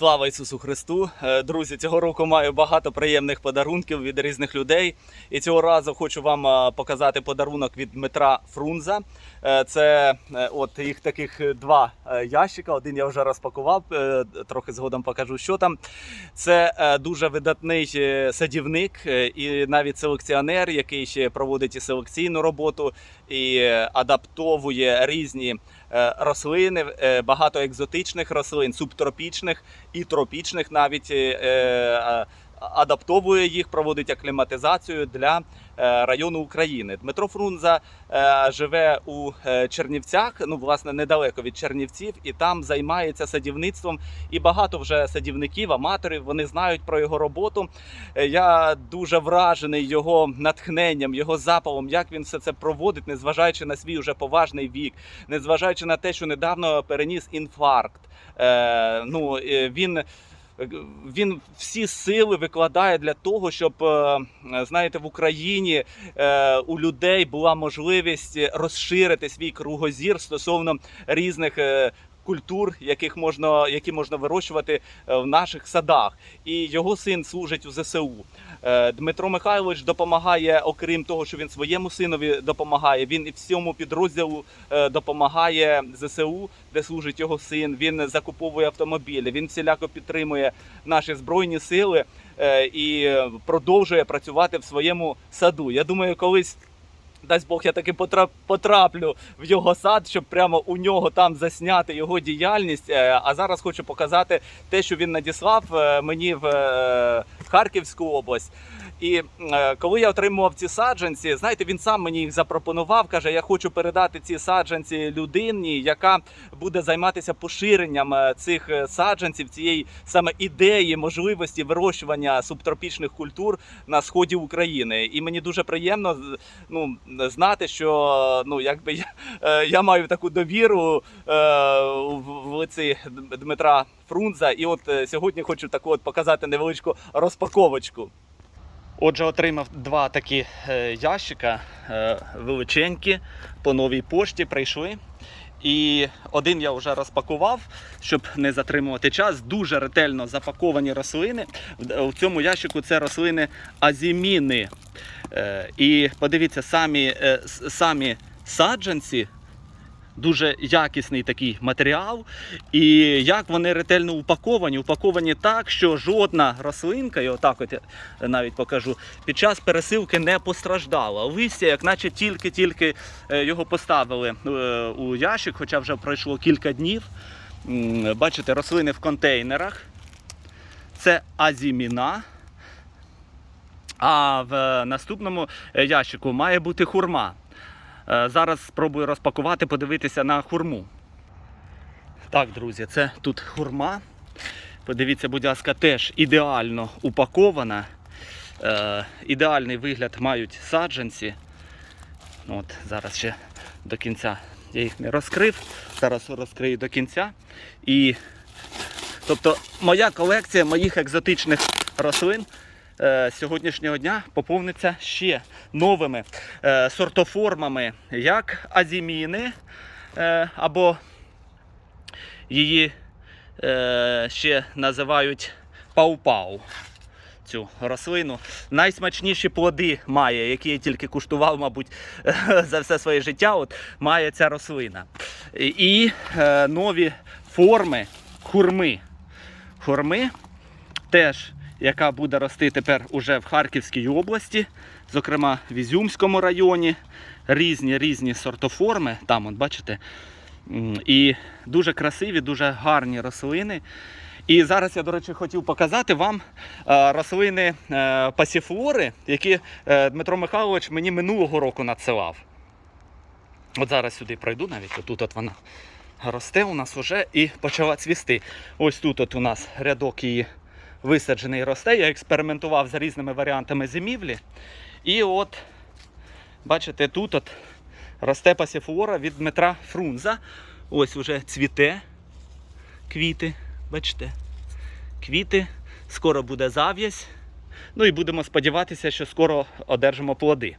Слава Ісусу Христу! Е, Друзі, цього року маю багато приємних подарунків від різних людей. І цього разу хочу вам е, показати подарунок від Дмитра Фрунза. Е, Це от їх таких два ящика. Один я вже розпакував, трохи згодом покажу, що там. Це дуже видатний садівник і навіть селекціонер, який ще проводить і селекційну роботу і адаптовує різні рослини, багато екзотичних рослин, субтропічних і тропічних навіть. Адаптовує їх, проводить акліматизацію для е, району України. Дмитро Фрунза е, живе у е, Чернівцях, ну власне недалеко від Чернівців, і там займається садівництвом. І багато вже садівників, аматорів вони знають про його роботу. Я дуже вражений його натхненням, його запалом, як він все це проводить, незважаючи на свій уже поважний вік, незважаючи на те, що недавно переніс інфаркт. Ну він. Він всі сили викладає для того, щоб е, знаєте, в Україні е, у людей була можливість розширити свій кругозір стосовно різних е, культур, яких можна, які можна вирощувати е, в наших садах. І його син служить у ЗСУ. Е, Дмитро Михайлович допомагає, окрім того, що він своєму синові допомагає. Він і всьому підрозділу е, допомагає ЗСУ, де служить його син. Він закуповує автомобілі. Він всіляко підтримує наші збройні сили і продовжує працювати в своєму саду. Я думаю, колись. Дасть Бог, я таки потраплю в його сад, щоб прямо у нього там засняти його діяльність. Е, А зараз хочу показати те, що він надіслав е, мені в е, Харківську область. І е, коли я отримував ці саджанці, знаєте, він сам мені їх запропонував. каже: Я хочу передати ці саджанці людині, яка буде займатися поширенням е, цих е, саджанців, цієї саме ідеї можливості вирощування субтропічних культур на сході України. І мені дуже приємно ну, знати, що ну якби я, я маю таку довіру в, лиці Дмитра Фрунза. І от сьогодні хочу таку от показати невеличку розпаковочку. Отже, отримав два такі е, ящика е, величенькі по новій пошті прийшли. І один я вже розпакував, щоб не затримувати час. Дуже ретельно запаковані рослини. У цьому ящику це рослини азіміни. Е, І подивіться, самі, е, самі саджанці. Дуже якісний такий матеріал, і як вони ретельно упаковані, упаковані так, що жодна рослинка, і отак от я навіть покажу, під час пересилки не постраждала. Листя, як наче тільки-тільки е, його поставили е, у ящик, хоча вже пройшло кілька днів. Бачите, рослини в контейнерах. Це азіміна. А в наступному е, ящику має бути хурма. Е, Зараз спробую розпакувати, подивитися на хурму. Так, друзі, це тут хурма. Подивіться, будь ласка, теж ідеально упакована. Е, ідеальний вигляд мають саджанці. От, зараз ще до кінця я їх не розкрив. Зараз розкрию до кінця. І, тобто, моя колекція моїх екзотичних рослин сьогоднішнього дня поповниться ще новими е, сортоформами, як азіміни е, або її е, ще називають пау-пау. Цю рослину. Найсмачніші плоди має, які я тільки куштував, мабуть, за все своє життя. От має ця рослина. І е, нові форми хурми. Хурми теж, яка буде рости тепер уже в Харківській області, зокрема в Ізюмському районі. Різні різні сортоформи. Там, от бачите, і дуже красиві, дуже гарні рослини. І зараз я, до речі, хотів показати вам е, рослини е, пасіфлори, які е, Дмитро Михайлович мені минулого року надсилав. От зараз сюди пройду навіть, отут от вона росте у нас уже і почала цвісти. Ось тут от у нас рядок її висаджений росте. Я експериментував з різними варіантами зимівлі. І от, бачите, тут от росте пасіфлора від Дмитра Фрунза. Ось уже цвіте квіти. Бачите? Квіти. Скоро буде зав'язь. Ну і будемо сподіватися, що скоро одержимо плоди.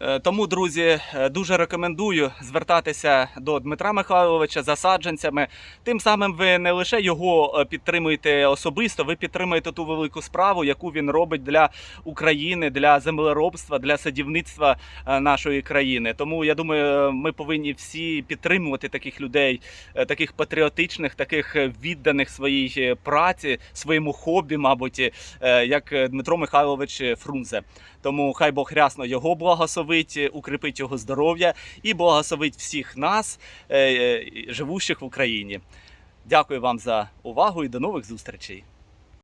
Е, Тому, друзі, е, дуже рекомендую звертатися до Дмитра Михайловича за саджанцями. Тим самим ви не лише його е, підтримуєте особисто, ви підтримуєте ту велику справу, яку він робить для України, для землеробства, для садівництва нашої країни. Тому я думаю, ми повинні всі підтримувати таких людей, таких патріотичних, таких відданих своїй праці, своєму хобі, мабуть, як Дмитро Михайлович Фрунзе. Тому хай Бог рясно його благословить, укріпить його здоров'я і благословить всіх нас, е, е, живущих в Україні. Дякую вам за увагу і до нових зустрічей.